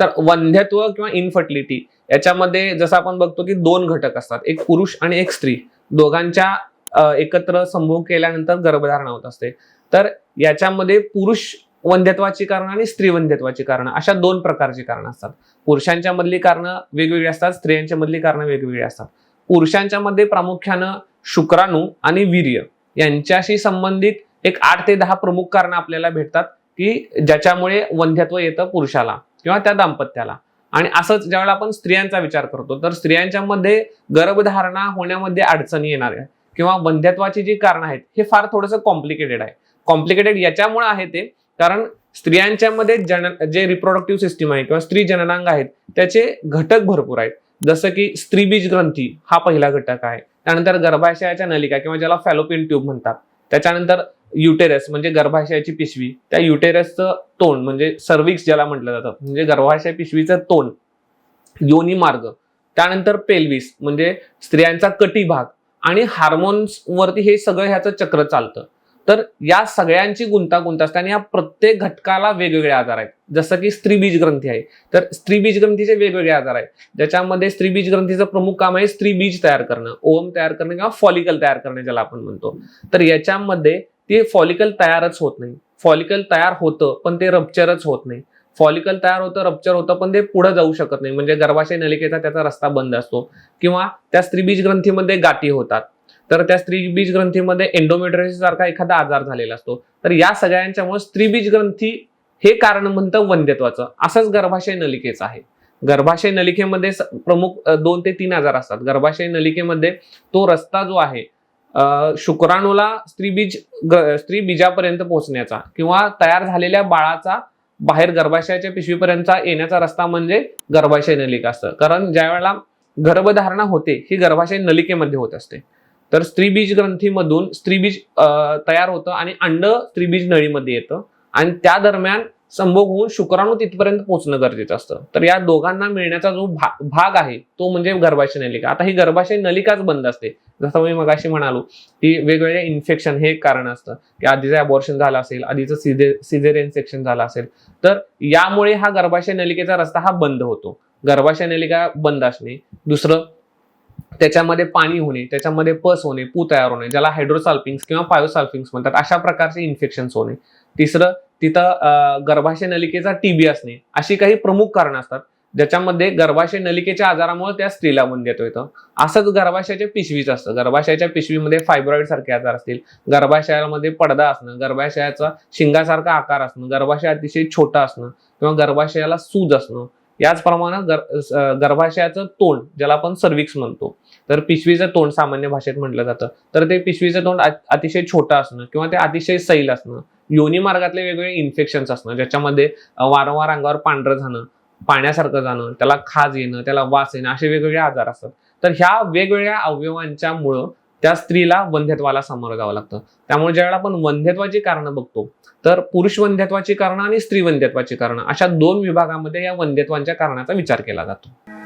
तर वंध्यत्व किंवा इन्फर्टिलिटी याच्यामध्ये जसं आपण बघतो की दोन घटक असतात एक पुरुष आणि एक स्त्री. दोघांच्या एकत्र संभोग केल्यानंतर गर्भधारणा होत असते. तर याच्यामध्ये पुरुष वंध्यत्वाची कारणं आणि स्त्री वंध्यत्वाची कारणं अशा दोन प्रकारची कारणं असतात. पुरुषांच्या मधली कारणं वेगवेगळी असतात स्त्रियांच्या मधली कारणं वेगवेगळी असतात. पुरुषांच्या मध्ये प्रामुख्यानं शुक्राणू आणि वीर्य यांच्याशी संबंधित एक आठ ते दहा प्रमुख कारणं आपल्याला भेटतात की ज्याच्यामुळे वंध्यत्व येतं पुरुषाला. किंवा त्या दाम्पत्याला. आणि असंच ज्यावेळेला आपण स्त्रियांचा विचार करतो तर स्त्रियांच्या मध्ये गर्भधारणा होण्यामध्ये अडचणी येणार आहे किंवा बंध्यत्वाची जी कारणं आहेत हे फार थोडंसं कॉम्प्लिकेटेड आहे. कॉम्प्लिकेटेड याच्यामुळे आहे ते कारण स्त्रियांच्या मध्ये जन जे रिप्रोडक्टिव्ह सिस्टीम आहे किंवा स्त्री जननांग आहेत त्याचे घटक भरपूर आहेत. जसं की स्त्रीबीज ग्रंथी हा पहिला घटक आहे. त्यानंतर गर्भाशयाच्या नलिका किंवा ज्याला फॅलोपिन ट्यूब म्हणतात. त्याच्यानंतर युटेरस म्हणजे गर्भाशयाची पिशवी त्या युटेरसचं तोंड म्हणजे सर्विक्स ज्याला म्हटलं जातं म्हणजे गर्भाशय पिशवीचं तोंड योनी मार्ग त्यानंतर पेल्विस म्हणजे स्त्रियांचा कटी भाग आणि हार्मोन्स वरती हे सगळं ह्याचं चक्र चालतं. तर या सगळ्यांची गुंतागुंत असते आणि या प्रत्येक घटकाला वेगवेगळे आजार आहेत. जसं की स्त्रीबीज ग्रंथी आहे. तर स्त्रीबीज ग्रंथीचे वेगवेगळे आजार आहेत. ज्याच्यामध्ये स्त्रीबीज ग्रंथीचं प्रमुख काम आहे स्त्रीबीज तयार करणं ओम तयार करणं किंवा फॉलिकल तयार करणे ज्याला आपण म्हणतो. तर याच्यामध्ये ते फॉलिकल तयारच होत नाही. फॉलिकल तयार होतं पण ते रप्चरच होत नाही. फॉलिकल तयार होतं रप्चर होतं पण ते पुढे जाऊ शकत नाही. म्हणजे गर्भाशय नलिकेचा त्याचा रस्ता बंद असतो. किंवा त्या स्त्रीबीज ग्रंथीमध्ये गाठी होतात. तर त्या स्त्रीबीज ग्रंथीमध्ये एन्डोमेट्रोसिस सारखा एखादा आजार झालेला असतो. तर या सगळ्यांच्यामुळे स्त्रीबीज ग्रंथी हे कारण म्हणतं वंध्यत्वाचं. असंच गर्भाशय नलिकेचं आहे. गर्भाशय नलिकेमध्ये स- प्रमुख दोन ते तीन आजार असतात. गर्भाशय नलिकेमध्ये तो रस्ता जो आहे शुक्राणूला स्त्रीबीज ग- स्त्री बीजापर्यंत पोहोचण्याचा किंवा तयार झालेल्या बाळाचा बाहेर गर्भाशयाच्या पिशवीपर्यंतचा येण्याचा रस्ता म्हणजे गर्भाशय नलिका असतं. कारण ज्या वेळेला गर्भधारणा होते ही गर्भाशय नलिकेमध्ये होत असते. तर स्त्रीबीज ग्रंथीमधून स्त्रीबीज तयार होतं आणि अंड स्त्रीबीज नळीमध्ये येतं. आणि त्या दरम्यान संभोग होऊन शुक्राणू तिथपर्यंत पोहोचणं गरजेचं असतं. तर या दोघांना मिळण्याचा जो भाग भाग आहे तो म्हणजे गर्भाशय नलिका. आता ही गर्भाशय नलिकाच बंद असते. जसं मी मगाशी म्हणालो की वेगवेगळे इन्फेक्शन हे एक कारण असतं. की आधीचं अबॉर्शन झालं असेल आधीचं सिझे सिझेरियन सेक्शन झालं असेल तर यामुळे हा गर्भाशय नलिकेचा रस्ता हा बंद होतो. गर्भाशय नलिका बंद असणे. दुसरं त्याच्यामध्ये पाणी होणे त्याच्यामध्ये पस होणे पू तयार होणे ज्याला हायड्रोसाल्फिंग्स किंवा पायोसाल्फिंग्स म्हणतात अशा प्रकारचे इन्फेक्शन्स होणे. तिसरं तिथं गर्भाशय नलिकेचा टीबी असणे अशी काही प्रमुख कारणं असतात. ज्याच्यामध्ये गर्भाशय नलिकेच्या आजारामुळे त्या स्त्रीला देतो येतं असंच गर्भाशयाच्या पिशवीचं असतं. गर्भाशयाच्या पिशवीमध्ये फायब्रॉइड सारखे आजार असतील. गर्भाशयामध्ये पडदा असणं गर्भाशयाचा शिंगासारखा आकार असणं गर्भाशय अतिशय छोटा असणं किंवा गर्भाशयाला सूज असणं. याचप्रमाणे गर- गर्भाशयाचं तोंड ज्याला आपण सर्विक्स म्हणतो. तर पिशवीचं तोंड सामान्य भाषेत म्हटलं जातं. तर ते पिशवीचं तोंड अतिशय छोटं असणं किंवा ते अतिशय सैल असणं. योनी मार्गातले वेगवेगळे इन्फेक्शन्स असणं ज्याच्यामध्ये वारंवार अंगावर पांढरं जाणं पाण्यासारखं जाणं त्याला खाज येणं त्याला वास येणं असे वेगवेगळे आजार असतात. तर ह्या वेगवेगळ्या अवयवांच्या मुळं त्या स्त्रीला वंध्यत्वाला सामोरं जावं लागतं. त्यामुळे ज्यावेळेला आपण वंध्यत्वाची कारणं बघतो तर पुरुष वंध्यत्वाची कारणं आणि स्त्री वंध्यत्वाची कारणं अशा दोन विभागामध्ये या वंध्यत्वांच्या कारणाचा विचार केला जातो.